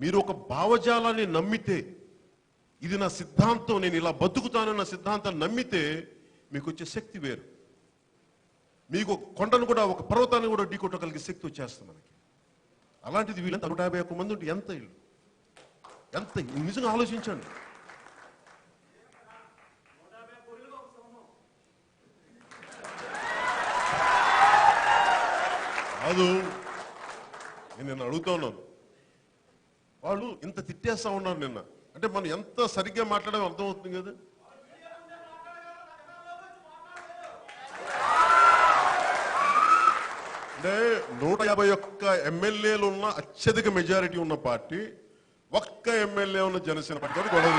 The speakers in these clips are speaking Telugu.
మీరు ఒక భావజాలాన్ని నమ్మితే ఇది నా సిద్ధాంతం నేను ఇలా బతుకుతానన్న సిద్ధాంతాన్ని నమ్మితే మీకు వచ్చే శక్తి వేరు. మీకు కొండను కూడా ఒక పర్వతాన్ని కూడా ఢీకొట్టగలిగే శక్తి వచ్చేస్తుంది మనకి. అలాంటిది వీళ్ళంతా నూట యాభై ఒక్క మంది ఉంటే ఎంత ఇల్లు? ఎంత నిజంగా ఆలోచించండి. కాదు నేను అడుగుతా ఉన్నాను. వాళ్ళు ఇంత తిట్టేస్తా ఉన్నారు నిన్న. అంటే మనం ఎంత సరిగ్గా మాట్లాడే అర్థమవుతుంది కదా? అంటే నూట యాభై ఒక్క ఎమ్మెల్యేలు ఉన్న అత్యధిక మెజారిటీ ఉన్న పార్టీ ఒక్క ఎమ్మెల్యే ఉన్న జనసేన పార్టీ గొడవ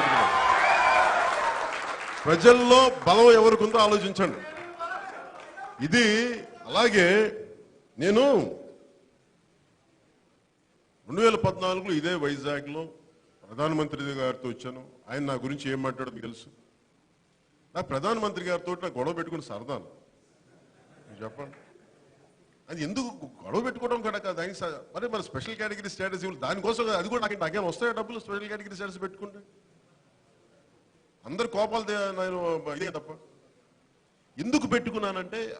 ప్రజల్లో బలం ఎవరికి ఉందో ఆలోచించండి. ఇది అలాగే నేను రెండు వేల పద్నాలుగులో ఇదే వైజాగ్లో ప్రధానమంత్రి గారితో వచ్చాను. ఆయన నా గురించి ఏం మాట్లాడో మీకు తెలుసు. నా ప్రధానమంత్రి గారితో నా గొడవ పెట్టుకుని సరదాను. చెప్పండి. అది ఎందుకు గొడవ పెట్టుకోవడం కూడా కాదు. ఆయన మరి మన స్పెషల్ కేటగిరీ స్టేటస్ ఇవ్వాలి. దానికోసం అది కూడా నాకు నాకేం వస్తాయో డబ్బులు స్పెషల్ కేటగిరీ స్టేటస్ పెట్టుకుంటే? అందరు కోపాలు నేను ఇదే తప్ప. ఎందుకు పెట్టుకున్నానంటే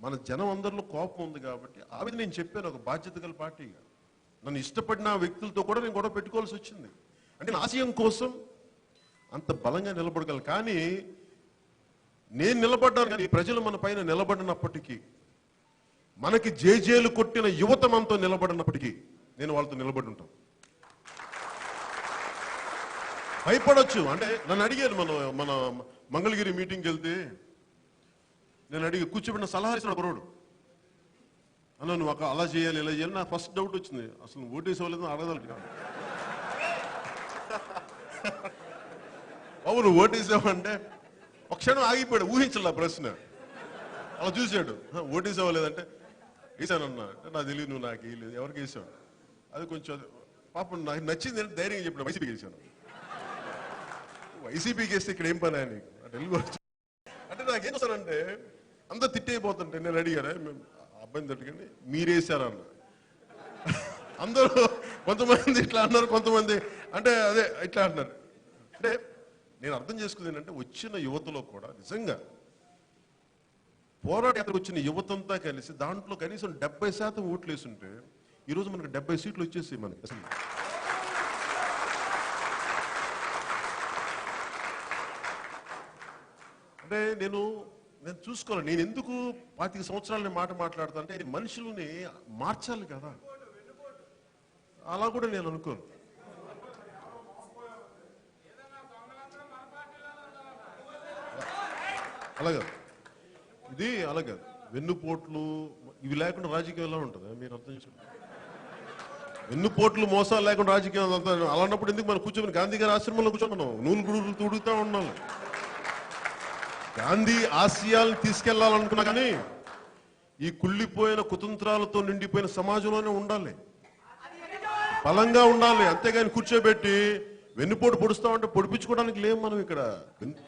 మన జనం అందరిలో కోపం ఉంది కాబట్టి ఆ విధంగా నేను చెప్పాను. ఒక బాధ్యత గల పార్టీగా నన్ను ఇష్టపడిన వ్యక్తులతో కూడా నేను గొడవ పెట్టుకోవాల్సి వచ్చింది. అంటే నా ఆశయం కోసం అంత బలంగా నిలబడగలను. కానీ నేను నిలబడ్డాను కానీ ప్రజలు మన పైన నిలబడినప్పటికీ మనకి జేజేలు కొట్టిన యువత మనతో నిలబడినప్పటికీ నేను వాళ్ళతో నిలబడి ఉంటాను. భయపడొచ్చు. అంటే నన్ను అడిగారు మన మన మంగళగిరి మీటింగ్కి వెళ్తే నేను అడిగి కూర్చోబెట్టిన సలహా ఇచ్చిన అన్న నువ్వు ఒక అలా చేయాలి ఇలా చేయాలి. నా ఫస్ట్ డౌట్ వచ్చింది. అసలు నువ్వు ఓటేసేవాళ్ళు అడగదలు బాబు నువ్వు ఓటేసావంటే ఒక క్షణం ఆగిపోయాడు ఊహించలే ప్రశ్న. అలా చూశాడు. ఓటేసావా లేదంటే వేసానన్నా అంటే నాకు తెలియదు నువ్వు నాకు వేయలేదు. ఎవరికి వేసావు? అది కొంచెం పాపం నాకు నచ్చింది అంటే ధైర్యంగా చెప్పాడు వైసీపీకి వేసాను వైసీపీకి వేస్తే ఇక్కడ ఏం పని నీకు అంటే అంటే నాకు ఏం చేస్తారంటే అంత తిట్టయిపోతుంటే నేను అడిగారా మేము అబ్బాయిని తట్టుకుని మీరేసారన్న అందరూ కొంతమంది ఇట్లా అన్నారు కొంతమంది అంటే అదే ఇట్లా అంటున్నారు. అంటే నేను అర్థం చేసుకుంది ఏంటంటే వచ్చిన యువతలో కూడా నిజంగా పోరాట వచ్చిన యువతంతా కలిసి దాంట్లో కనీసం డెబ్బై శాతం ఓట్లు వేసుంటే ఈరోజు మనకు డెబ్బై సీట్లు వచ్చేసి మనకి. అసలు అంటే నేను నేను చూసుకోవాలి. నేను ఎందుకు పాతిక సంవత్సరాలని మాట మాట్లాడతా అంటే మనుషుల్ని మార్చాలి కదా. అలా కూడా నేను అనుకోను. అలాగా. ఇది అలాగే. వెన్నుపోట్లు ఇవి లేకుండా రాజకీయం ఎలా ఉంటుంది? మీరు అర్థం చేసుకోండి. వెన్నుపోట్లు మోసాలు లేకుండా రాజకీయం అంతా అన్నప్పుడు ఎందుకు మనం కూర్చొని? గాంధీ గారి ఆశ్రమంలో కూర్చోమన్నాం నూనె గుడులు తుడుగుతా ఉన్నాం. గాంధీ ఆశయాలను తీసుకెళ్ళాలనుకున్నా కానీ ఈ కుళ్ళిపోయిన కుతంత్రాలతో నిండిపోయిన సమాజంలోనే ఉండాలి. బలంగా ఉండాలి. అంతేగాని కూర్చోబెట్టి వెన్నుపోటు పొడుస్తామంటే పొడిపించుకోవడానికి లేం మనం ఇక్కడ.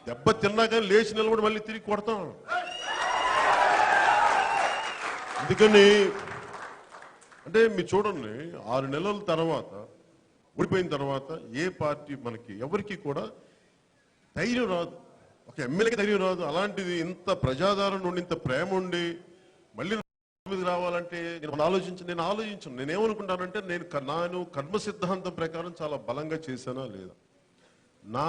దెబ్బ తిన్నా కానీ లేచి నిలబడి మళ్ళీ తిరిగి కొడతాం. అందుకని అంటే మీరు చూడండి ఆరు నెలల తర్వాత ఓడిపోయిన తర్వాత ఏ పార్టీ మనకి ఎవరికి కూడా ధైర్యం రాదు. ఒక ఎమ్మెల్యేకి ధైర్యం రాదు. అలాంటిది ఇంత ప్రజాదారణ ఉండి ఇంత ప్రేమ ఉండి మళ్ళీ రావాలంటే నేను ఆలోచించి నేను ఆలోచించను. నేను నేను నాను కర్మ సిద్ధాంతం ప్రకారం చాలా బలంగా చేశానా లేదా? నా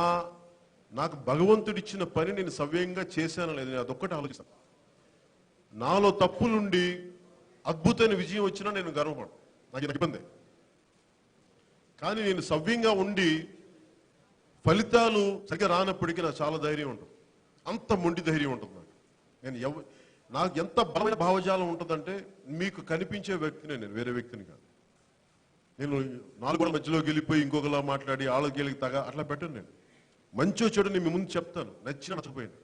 నాకు భగవంతుడిచ్చిన పని నేను సవ్యంగా చేశానా లేదా? నేను అదొక్కటి ఆలోచిస్తాను నాలో తప్పులుండి అద్భుతమైన విజయం వచ్చినా నేను గర్వపడు నాకు ఇబ్బంది. కానీ నేను సవ్యంగా ఉండి ఫలితాలు సరిగ్గా రానప్పటికీ నాకు చాలా ధైర్యం ఉంటుంది. అంత మొండి ధైర్యం ఉంటుంది నాకు. నేను ఎవ నాకు ఎంత బలమైన భావజాలం ఉంటుందంటే మీకు కనిపించే వ్యక్తినే నేను వేరే వ్యక్తిని కాదు. నేను నాలుగు మధ్యలోకి వెళ్ళిపోయి ఇంకొకలా మాట్లాడి ఆళ్ళకి వెళ్ళి తగ అట్లా పెట్టను నేను. మంచి చెడు నేను మీ ముందు చెప్తాను. నచ్చిన నచ్చపోయాను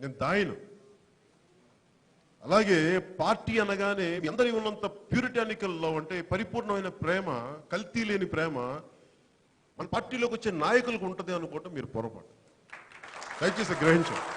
నేను దాయను. అలాగే పార్టీ అనగానే అందరి ఉన్నంత ప్యూరిటానికల్ లవ్ అంటే పరిపూర్ణమైన ప్రేమ కల్తీ లేని ప్రేమ మన పార్టీలోకి వచ్చే నాయకులకు ఉంటుంది అనుకోవటం మీరు పొరపాటు. దయచేసి గ్రహించండి.